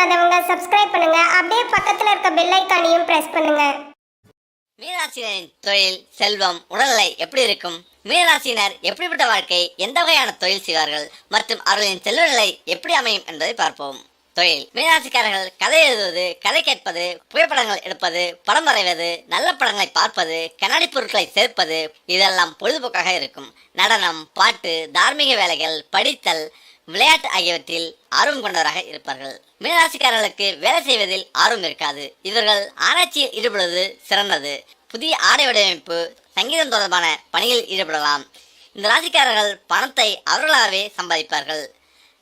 பண்ணாதவங்க சப்ஸ்கிரைப் பண்ணுங்க. அப்படியே பக்கத்துல இருக்க பெல் ஐக்கானையும் பிரஸ் பண்ணுங்க. மீனராசினரின் தொழில் செல்வம் உடல்நிலை எப்படி இருக்கும்? மீனராசினர் எப்படிப்பட்ட வாழ்க்கை எந்த வகையான தொழில் செய்வார்கள்? மற்றும் அவர்களின் செல்வநிலை எப்படி அமையும் என்பதை பார்ப்போம். தொழில். மீனராசிக்காரர்கள் கதை எழுதுவது கதை கேட்பது புகைப்படங்கள் எடுப்பது படம் வரைவது நல்ல படங்களை பார்ப்பது கண்ணாடி பொருட்களை சேர்ப்பது இதெல்லாம் பொழுதுபோக்காக இருக்கும். நடனம் பாட்டு தார்மீக வேலைகள் படித்தல் விளையாட்டு ஆகியவற்றில் ஆர்வம் கொண்டவராக இருப்பார்கள். மீனராசிக்காரர்களுக்கு வேலை செய்வதில் ஆர்வம் இருக்காது. இவர்கள் ஆராய்ச்சியில் ஈடுபடுவது சிறந்தது. புதிய ஆடை வடிவமைப்பு சங்கீதம் தொடர்பான பணியில் ஈடுபடலாம். இந்த ராசிக்காரர்கள் பணத்தை அவர்களாகவே சம்பாதிப்பார்கள்.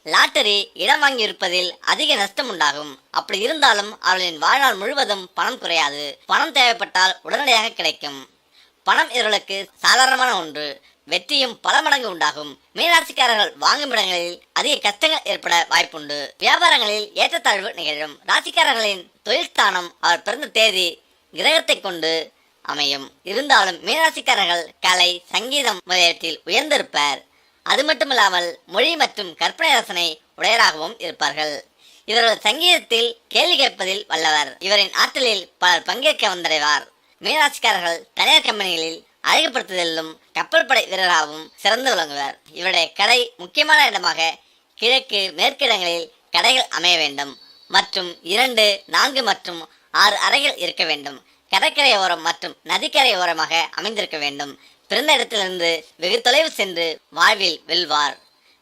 லாட்டரி இடம் வாங்கி இருப்பதில் அதிக நஷ்டம் உண்டாகும். அப்படி இருந்தாலும் அவர்களின் வாழ்நாள் முழுவதும் பணம் குறையாது. பணம் தேவைப்பட்டால் உடனடியாக கிடைக்கும். பணம் இவர்களுக்கு சாதாரணமான ஒன்று. வெற்றியும் பல மடங்கு உண்டாகும். மீனராசிக்காரர்கள் வாங்கும் இடங்களில் அதிக கஷ்டங்கள் ஏற்பட வாய்ப்புண்டு. வியாபாரங்களில் ஏற்றத்தாழ்வு நிகழும். ராசிக்காரர்களின் தொழில் ஸ்தானம் அவர் பிறந்த தேதி கிரகத்தை கொண்டு அமையும். இருந்தாலும் மீனராசிக்காரர்கள் கலை சங்கீதம் முதலியவற்றில் உயர்ந்திருப்பர். அது மட்டுமில்லாமல் மொழி மற்றும் கற்பனை ரசனை உடையராகவும் இருப்பார்கள். இவர்கள் சங்கீதத்தில் கேள்வி கேட்பதில் வல்லவர். இவரின் ஆற்றலில் பலர் பங்கேற்க வந்தடைவார். மீனராசிக்காரர்கள் தனியார் கம்பெனிகளில் அழகுபடுத்துதலிலும் கப்பல் படை வீரராகவும் சிறந்து விளங்குவர். இவருடைய கடை முக்கியமான இடமாக கிழக்கு மேற்கிடங்களில் கடைகள் அமைய வேண்டும். மற்றும் இரண்டு நான்கு மற்றும் ஆறு அறைகள் இருக்க வேண்டும். கடற்கரை ஓரம் மற்றும் நதிக்கரை ஓரமாக அமைந்திருக்க வேண்டும். பிறந்த இடத்திலிருந்து வெகு தொலைவு சென்று வாழ்வில் வெல்வார்.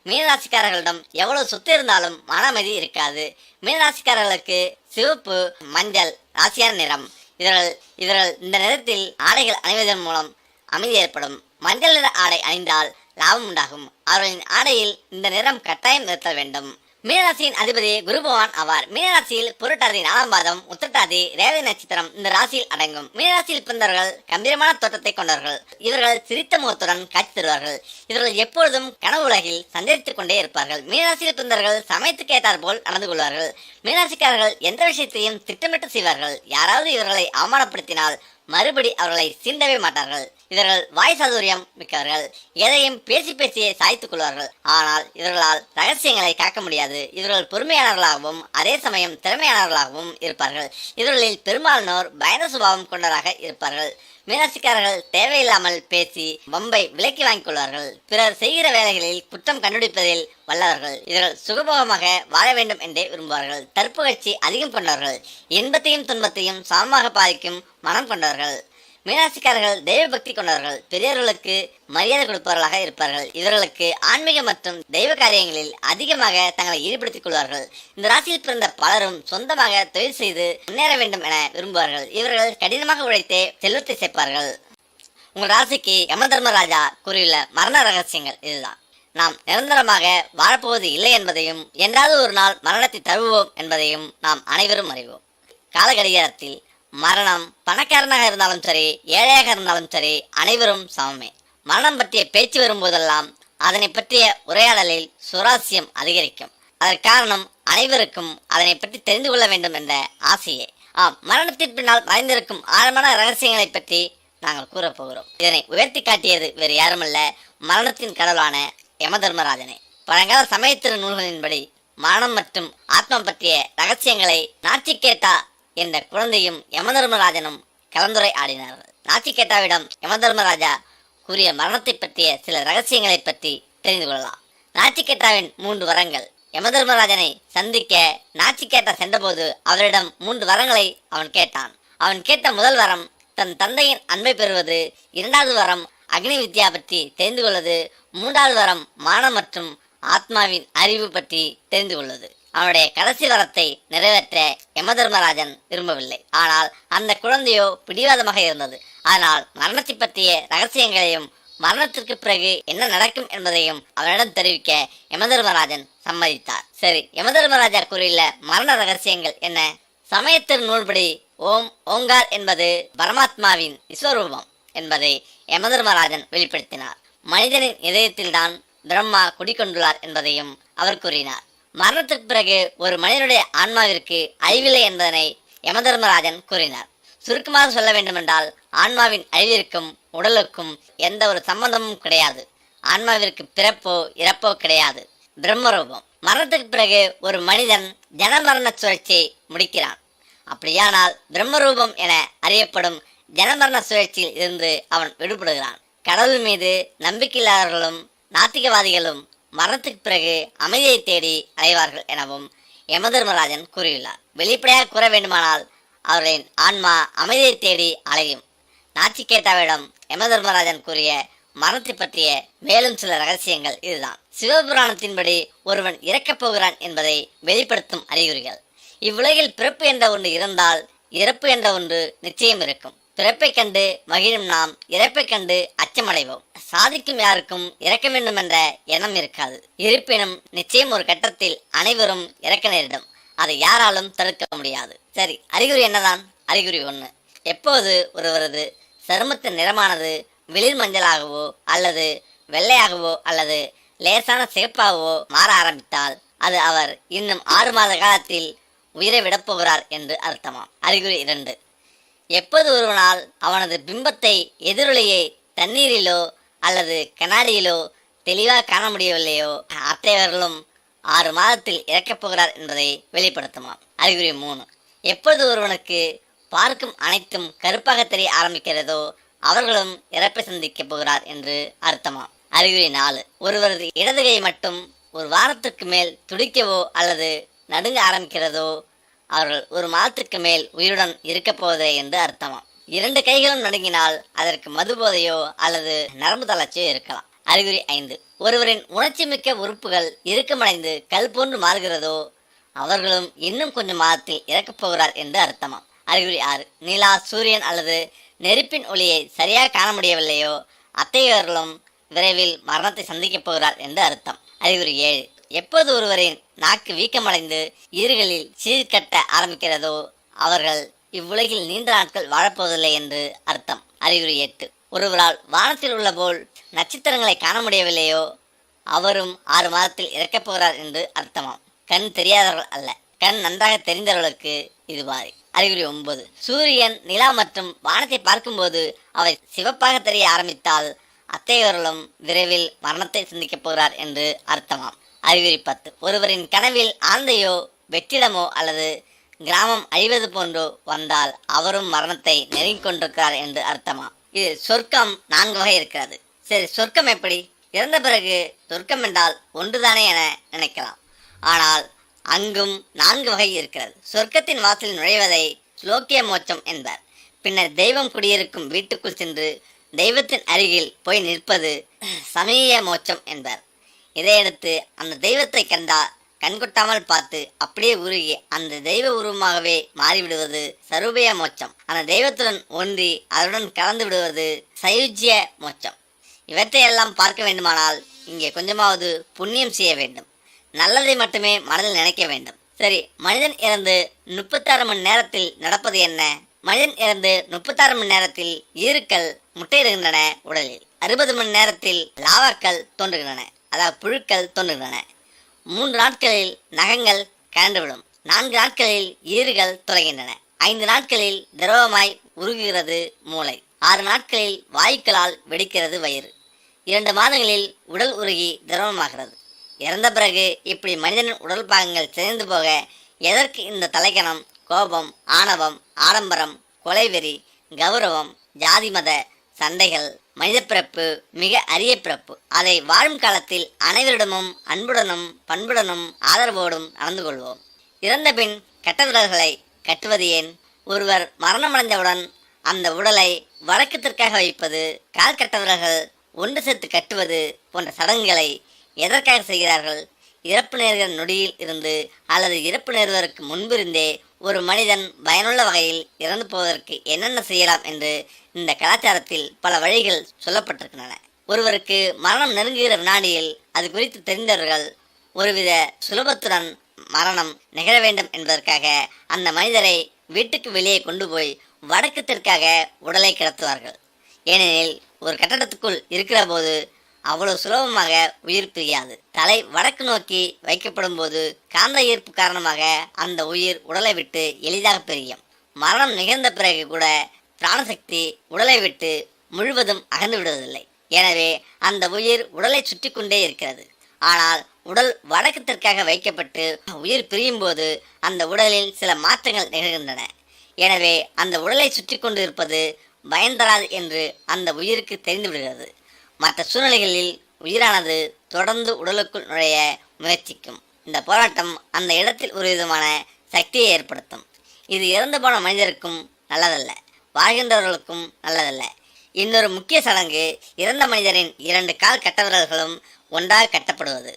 மீனராசிக்காரர்களிடம் எவ்வளவு சொத்து இருந்தாலும் மன அமைதி இருக்காது. மீனராசிக்காரர்களுக்கு சிவப்பு மஞ்சள் ராசியான நிறம். இவர்கள் இவர்கள் இந்த நிறத்தில் ஆடைகள் அணிவதன் மூலம் அமைதி ஏற்படும் மஞ்சள் நிற ஆடை அணிந்தால் லாபம் உண்டாகும். அவர்களின் ஆடையில் இந்த நிறம் கட்டாயம் நிறுத்த வேண்டும். மீனராசியின் அதிபதி குருபவான் ஆவார். மீனராசியில் புரட்டாதி நாலாம் பாதம் உத்திரட்டாதி ரேவதி நட்சத்திரம் இந்த ராசியில் அடங்கும். மீனராசியில் பிறந்தவர்கள் கம்பீரமான தோற்றத்தை கொண்டவர்கள். இவர்கள் சிரித்த முகத்துடன் காட்சி தருவார்கள். இவர்கள் எப்பொழுதும் கனவு உலகில் சஞ்சரித்துக் கொண்டே இருப்பார்கள். மீனராசியில் பிறந்தவர்கள் சமயத்துக்கு ஏற்றார் போல் நடந்து கொள்வார்கள். மீனராசிக்காரர்கள் எந்த விஷயத்தையும் திட்டமிட்டு செய்வார்கள். யாராவது இவர்களை அவமானப்படுத்தினால் மறுபடி அவர்களை சிந்தவே மாட்டார்கள். இவர்கள் வாய் சாதுரியம் மிக்கவர்கள். எதையும் பேசி பேசியே சாய்த்துக் கொள்வார்கள். ஆனால் இவர்களால் ரகசியங்களை காக்க முடியாது. இவர்கள் பொறுமையாளர்களாகவும் அதே சமயம் திறமையாளர்களாகவும் இருப்பார்கள். இவர்களில் பெரும்பாலானோர் பயந்த சுபாவம் கொண்டவராக இருப்பார்கள். மீனாட்சிக்காரர்கள் தேவையில்லாமல் பேசி பம்பை விலக்கி வாங்கிக் கொள்வார்கள் பிறர் செய்கிற வேலைகளில் குற்றம் கண்டுபிடிப்பதில் வல்லவர்கள். இவர்கள் சுகபோகமாக வாழ வேண்டும் என்றே விரும்புவார்கள். தற்புகழ்ச்சி அதிகம் கொண்டவர்கள். இன்பத்தையும் துன்பத்தையும் சமமாக பாதிக்கும் மனம் கொண்டவர்கள். மீனாட்சிக்காரர்கள் தெய்வ பக்தி கொண்டவர்கள். பெரியவர்களுக்கு மரியாதை கொடுப்பவர்களாக இருப்பார்கள். இவர்களுக்கு ஆன்மீக மற்றும் தெய்வ காரியங்களில் அதிகமாக தங்களை ஈடுபடுத்திக் கொள்வார்கள். இந்த ராசியில் பிறந்த பலரும் சொந்தமாக தொழில் செய்து முன்னேற வேண்டும் என விரும்புவார்கள். இவர்கள் கடினமாக உழைத்தே செல்வத்தை சேர்ப்பார்கள். உங்கள் ராசிக்கு யம தர்மராஜா கூறியுள்ள மரண ரகசியங்கள் இதுதான். நாம் நிரந்தரமாக வாழப்போவது இல்லை என்பதையும் என்றாவது ஒரு நாள் மரணத்தை தருவோம் என்பதையும் நாம் அனைவரும் அறிவோம். காலகடிகாரத்தில் மரணம் பணக்காரனாக இருந்தாலும் சரி ஏழையாக இருந்தாலும் சரி அனைவரும் சமமே. மரணம் பற்றிய பேச்சு வரும்போதெல்லாம் அதனை பற்றிய உரையாடலில் சுராசியம் அதிகரிக்கும். அதற்கு காரணம் அனைவருக்கும் அதனை பற்றி தெரிந்து கொள்ள வேண்டும் என்ற ஆசையே. ஆம் மரணத்தின் பின்னால் மறைந்திருக்கும் ஆழமான ரகசியங்களை பற்றி நாங்கள் கூறப் போகிறோம் இதனை உயர்த்தி காட்டியது வேறு யாருமல்ல மரணத்தின் கடவுளான யமதர்மராஜனே. பழங்கால சமயத்திரு நூல்களின்படி மரணம் மற்றும் ஆத்மா பற்றிய ரகசியங்களை நாச்சிகேட்டா என்ற குழந்தையும் யமதர்மராஜனும் கலந்துரை ஆடினார்கள் நாச்சிகேட்டாவிடம் யமதர்மராஜா கூறிய மரணத்தை பற்றிய சில ரகசியங்களை பற்றி தெரிந்து கொள்ளலாம். நாச்சிகேட்டாவின் மூன்று வரங்கள். யமதர்மராஜனை சந்திக்க நாச்சிகேட்டா சென்றபோது அவரிடம் மூன்று வரங்களை அவன் கேட்டான். அவன் கேட்ட முதல் வரம் தன் தந்தையின் அன்பை பெறுவது இரண்டாவது வரம் அக்னி வித்யா பற்றி தெரிந்து கொள்வது மூன்றாவது வரம் மானம் மற்றும் ஆத்மாவின் அறிவு பற்றி தெரிந்து கொள்வது. அவனுடைய கடைசி வரத்தை நிறைவேற்ற யமதர்மராஜன் விரும்பவில்லை. ஆனால் அந்த குழந்தையோ பிடிவாதமாக இருந்தது. ஆனால் மரணத்தை பற்றிய ரகசியங்களையும் மரணத்திற்கு பிறகு என்ன நடக்கும் என்பதையும் அவனிடம் தெரிவிக்க யமதர்மராஜன் சம்மதித்தார். சரி யமதர்மராஜா கூறியுள்ள மரண ரகசியங்கள் என்ன? சமயத்தின் நூல்படி ஓம் ஓங்கார் என்பது பரமாத்மாவின் விஸ்வரூபம் என்பதை யமதர்மராஜன் வெளிப்படுத்தினார். மனிதனின் இதயத்தில்தான் பிரம்மா குடிக்கொண்டுள்ளார் என்பதையும் அவர் கூறினார். மரணத்திற்கு பிறகு ஒரு மனிதனுடைய ஆன்மாவிற்கு அழிவில்லை என்பதனை யமதர்மராஜன் கூறினார். சுருக்கமாக சொல்ல வேண்டுமென்றால் ஆன்மாவின் அழிவிற்கும் உடலுக்கும் எந்த ஒரு சம்பந்தமும் கிடையாது. ஆன்மாவிற்கு பிறப்போ இறப்போ கிடையாது. பிரம்மரூபம். மரணத்துக்கு பிறகு ஒரு மனிதன் ஜனமரண சுழற்சியை முடிக்கிறான். அப்படியானால் பிரம்மரூபம் என அறியப்படும் ஜனமரண சுழற்சியில் இருந்து அவன் விடுபடுகிறான். கடவுள் மீது நம்பிக்கையில்லாதவர்களும் நாத்திகவாதிகளும் மரணத்துக்கு பிறகு அமைதியை தேடி அலைவார்கள் எனவும் யமதர்மராஜன் கூறியுள்ளார். வெளிப்படையாக கூற வேண்டுமானால் அவர்களின் ஆன்மா அமைதியை தேடி அலையும். நாச்சிகேட்டாவிடம் யமதர்மராஜன் கூறிய மரணத்தை பற்றிய மேலும் சில ரகசியங்கள் இதுதான். சிவபுராணத்தின்படி ஒருவன் இறக்கப் போகிறான் என்பதை வெளிப்படுத்தும் அறிகுறிகள். இவ்வுலகில் பிறப்பு என்ற ஒன்று இருந்தால் இறப்பு என்ற ஒன்று நிச்சயம் இருக்கும். பிறப்பைக் கண்டு மகிழும் நாம் இறப்பைக் கண்டு அச்சமடைவோம். சாதிக்கும் யாருக்கும் இறக்க வேண்டும் என்ற எண்ணம் இருக்காது. இருப்பினும் நிச்சயம் ஒரு கட்டத்தில் அனைவரும் இறக்க நேரிடும். அதை யாராலும் தடுக்க முடியாது. சரி அறிகுறி என்னதான்? அறிகுறி ஒன்று எப்போது ஒருவரது சருமத்தின் நிறமானது வெளிர் மஞ்சளாகவோ அல்லது வெள்ளையாகவோ அல்லது லேசான சிகப்பாகவோ மாற ஆரம்பித்தால் அது அவர் இன்னும் ஆறு மாத காலத்தில் உயிரை விடப் போகிறார் என்று அர்த்தமாம். அறிகுறி இரண்டு. எப்போது ஒருவனால் அவனது பிம்பத்தை எதிரொலியை தண்ணீரிலோ அல்லது கண்ணாடியிலோ தெளிவாக காண முடியவில்லையோ அத்தகையவர்களும் ஆறு மாதத்தில் இறக்கப் போகிறார் என்பதை வெளிப்படுத்துமாம். அறிகுறி மூணு. எப்பொழுது ஒருவனுக்கு பார்க்கும் அனைத்தும் கருப்பாக தெரிய ஆரம்பிக்கிறதோ அவர்களும் இறப்பை சந்திக்கப் போகிறார் என்று அர்த்தமாம். அறிகுறி நாலு. ஒருவரது இடதுகையை மட்டும் ஒரு வாரத்திற்கு மேல் துடிக்கவோ அல்லது நடுங்க ஆரம்பிக்கிறதோ அவர்கள் ஒரு மாதத்திற்கு மேல் உயிருடன் இருக்கப் போவதே என்று அர்த்தமாம் இரண்டு கைகளும் நடுங்கினால் அதற்கு மதுபோதையோ அல்லது நரம்பு தளர்ச்சியோ இருக்கலாம். அறிகுறி ஐந்து. ஒருவரின் உணர்ச்சி மிக்க உறுப்புகள் இறுக்கமடைந்து கல் போன்று மாறுகிறதோ அவர்களும் இன்னும் கொஞ்சம் மாதத்தில் இறக்கப் போகிறார் என்று அர்த்தமாம் அறிகுறி ஆறு. நிலா சூரியன் அல்லது நெருப்பின் ஒளியை சரியாக காண முடியவில்லையோ அத்தையவர்களும் விரைவில் மரணத்தை சந்திக்கப் போகிறார் என்று அர்த்தம். அறிகுறி ஏழு. எப்போது ஒருவரின் நாக்கு வீக்கமடைந்து ஈறுகளில் சீர்கட்ட ஆரம்பிக்கிறதோ அவர்கள் இவ்வுலகில் நீண்ட நாட்கள் வாழப்போவதில்லை என்று அர்த்தம். அறிகுறி எட்டு. ஒருவரால் வானத்தில் உள்ள போல் நட்சத்திரங்களை காண முடியவில்லையோ அவரும் ஆறு மாதத்தில் இறக்கப் போகிறார் என்று அர்த்தமாம். கண் தெரியாதவர்கள் அல்ல. கண் நன்றாக தெரிந்தவர்களுக்கு இது மாதிரி அறிகுறி ஒன்பது. சூரியன் நிலா மற்றும் வானத்தை பார்க்கும்போது அவை சிவப்பாக தெரிய ஆரம்பித்தால் அத்தையவர்களும் விரைவில் மரணத்தை சிந்திக்கப் போகிறார் என்று அர்த்தமாம். அறிகுறி பத்து. ஒருவரின் கனவில் ஆந்தையோ வெற்றிடமோ அல்லது கிராமம் அழிவது போன்றோ வந்தால் அவரும் மரணத்தை நெருங்கிக் கொண்டிருக்கிறார் என்று அர்த்தமா? இது சொர்க்கம் நான்கு வகை இருக்கிறது. சரி சொர்க்கம் எப்படி? இறந்த பிறகு சொர்க்கம் என்றால் ஒன்றுதானே என நினைக்கலாம். ஆனால் அங்கும் நான்கு வகை இருக்கிறது. சொர்க்கத்தின் வாசலில் நுழைவதை ஸ்லோக்கிய மோட்சம் என்பர். பின்னர் தெய்வம் குடியிருக்கும் வீட்டுக்குள் சென்று தெய்வத்தின் அருகில் போய் நிற்பது சமய மோட்சம் என்பர். இதையடுத்து அந்த தெய்வத்தை கண்டா கண்கொட்டாமல் பார்த்து அப்படியே உருகி அந்த தெய்வ உருவமாகவே மாறிவிடுவது சருபய மோட்சம். அந்த தெய்வத்துடன் ஒன்றி அதனுடன் கலந்து விடுவது சயுஜ்ய மோட்சம். இவற்றையெல்லாம் பார்க்க வேண்டுமானால் இங்கே கொஞ்சமாவது புண்ணியம் செய்ய வேண்டும். நல்லதை மட்டுமே மனதில் நினைக்க வேண்டும். சரி மனிதன் இறந்து முப்பத்தாறு மணி நேரத்தில் நடப்பது என்ன? மனிதன் இறந்து முப்பத்தாறு மணி நேரத்தில் ஈருக்கள் முட்டையிடுகின்றன உடலில். அறுபது மணி நேரத்தில் லாவாக்கள் தோன்றுகின்றன. அதாவது புழுக்கள் தோன்றுகின்றன. மூன்று நாட்களில் நகங்கள் கலந்துவிடும். நான்கு நாட்களில் ஈறுகள் தொலைகின்றன ஐந்து நாட்களில் திரவமாய் உருகுகிறது மூளை. ஆறு நாட்களில் வாயுக்களால் வெடிக்கிறது வயிறு. இரண்டு மாதங்களில் உடல் உருகி திரவமாகிறது. இறந்த பிறகு இப்படி மனிதனின் உடல் பாகங்கள் சிதைந்து போக எதற்கு இந்த தலைக்கணம்? கோபம் ஆணவம் ஆடம்பரம் கொலைவெறி கௌரவம் ஜாதி மத சண்டைகள் மனித பிறப்பு மிக அரிய பிறப்பு. அதை வாழும் காலத்தில் அனைவரிடமும் அன்புடனும் பண்புடனும் ஆதரவோடும் நடந்து கொள்வோம். இறந்த பின் கெட்ட விரல்களை கட்டுவது ஏன்? ஒருவர் மரணமடைந்தவுடன் அந்த உடலை வழக்கத்திற்காக வைப்பது கால் கட்டவர்கள் ஒன்று சேர்த்து கட்டுவது போன்ற சடங்குகளை எதற்காக செய்கிறார்கள்? இறப்பு நேர்கிற நொடியில் இருந்து அல்லது இறப்பு நேர்வதற்கு முன்பிருந்தே ஒரு மனிதன் பயனுள்ள வகையில் இறந்து போவதற்கு என்னென்ன செய்யலாம் என்று இந்த கலாச்சாரத்தில் பல வழிகள் சொல்லப்பட்டிருக்கின்றன. ஒருவருக்கு மரணம் நெருங்குகிற வினாடியில் அது குறித்து தெரிந்தவர்கள் ஒருவித சுலபத்துடன் மரணம் நிகழ வேண்டும் என்பதற்காக அந்த மனிதரை வீட்டுக்கு வெளியே கொண்டு போய் வடக்கு தெற்காக உடலை கிடத்துவார்கள். ஏனெனில் ஒரு கட்டடத்துக்குள் இருக்கிற போது அவ்வளவு சுலபமாக உயிர் பிரியாது. தலை வடக்கு நோக்கி வைக்கப்படும் போது காந்த ஈர்ப்பு காரணமாக அந்த உயிர் உடலை விட்டு எளிதாக பிரியும். மரணம் நிகழ்ந்த பிறகு கூட பிராணசக்தி உடலை விட்டு முழுவதும் அகன்று விடுவதில்லை. எனவே அந்த உயிர் உடலை சுற்றி கொண்டே இருக்கிறது. ஆனால் உடல் வடக்கு தெற்காக வைக்கப்பட்டு உயிர் பிரியும் போது அந்த உடலில் சில மாற்றங்கள் நிகழ்கின்றன. எனவே அந்த உடலை சுற்றி கொண்டு இருப்பது பயன் தராது என்று அந்த உயிருக்கு தெரிந்து விடுகிறது மற்ற சூழ்நிலைகளில் உயிரானது தொடர்ந்து உடலுக்குள் நுழைய முயற்சிக்கும். இந்த போராட்டம் அந்த இடத்தில் ஒரு விதமான சக்தியை ஏற்படுத்தும். இது இறந்து போன மனிதருக்கும் நல்லதல்ல வாழ்கின்றவர்களுக்கும் நல்லதல்ல. இன்னொரு முக்கிய சடங்கு இறந்த மனிதரின் இரண்டு கால் கட்டவிரல்களும் ஒன்றாக கட்டப்படுவது.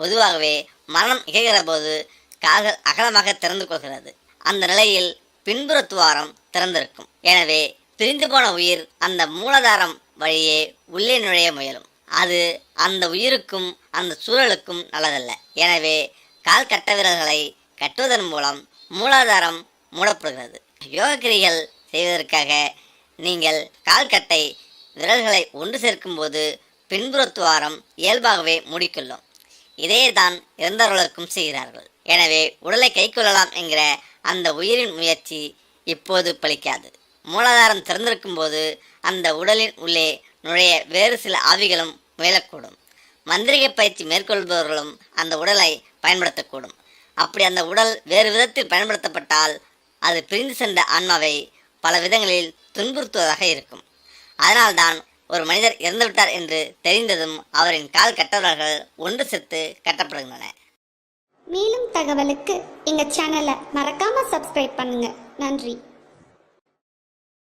பொதுவாகவே மரணம் இகழ்கிற போது கால்கள் அகலமாக திறந்து கொள்கிறது. அந்த நிலையில் பின்புற துவாரம் திறந்திருக்கும். எனவே பிரிந்து போன உயிர் அந்த மூலாதாரம் வழியே உள்ளே நுழைய முயலும். அது அந்த உயிருக்கும் அந்த சூழலுக்கும் நல்லதல்ல. எனவே கால் கட்டவிரல்களை கட்டுவதன் மூலம் மூலாதாரம் மூடப்படுகிறது. யோகக்கிரிகள் செய்வதற்காக நீங்கள் கால்கட்டை விரல்களை ஒன்று சேர்க்கும்போது பின்புற துவாரம் இயல்பாகவே மூடிக்கொள்ளும். இதையே தான் இறந்தவர்களுக்கும் செய்கிறார்கள். எனவே உடலை கைக்கொள்ளலாம் என்கிற அந்த உயிரின் முயற்சி இப்போது பலிக்காது. மூலாதாரம் திறந்திருக்கும் போது அந்த உடலின் உள்ளே நுழைய வேறு சில ஆவிகளும் முயலக்கூடும் மந்திரிக பயிற்சி மேற்கொள்பவர்களும் அந்த உடலை பயன்படுத்தக்கூடும். அப்படி அந்த உடல் வேறு விதத்தில் பயன்படுத்தப்பட்டால் அது பிரிந்து சென்ற ஆன்மாவை பல விதங்களில் துன்புறுத்துவதாக இருக்கும். அதனால்தான் ஒரு மனிதர் இறந்துவிட்டார் என்று தெரிந்ததும் அவரின் கால் கட்டவர்கள் ஒன்று சேர்த்து கட்டப்படுகின்றன. மேலும் தகவலுக்கு எங்கள் சேனலை மறக்காமல் சப்ஸ்கிரைப் பண்ணுங்கள் நன்றி.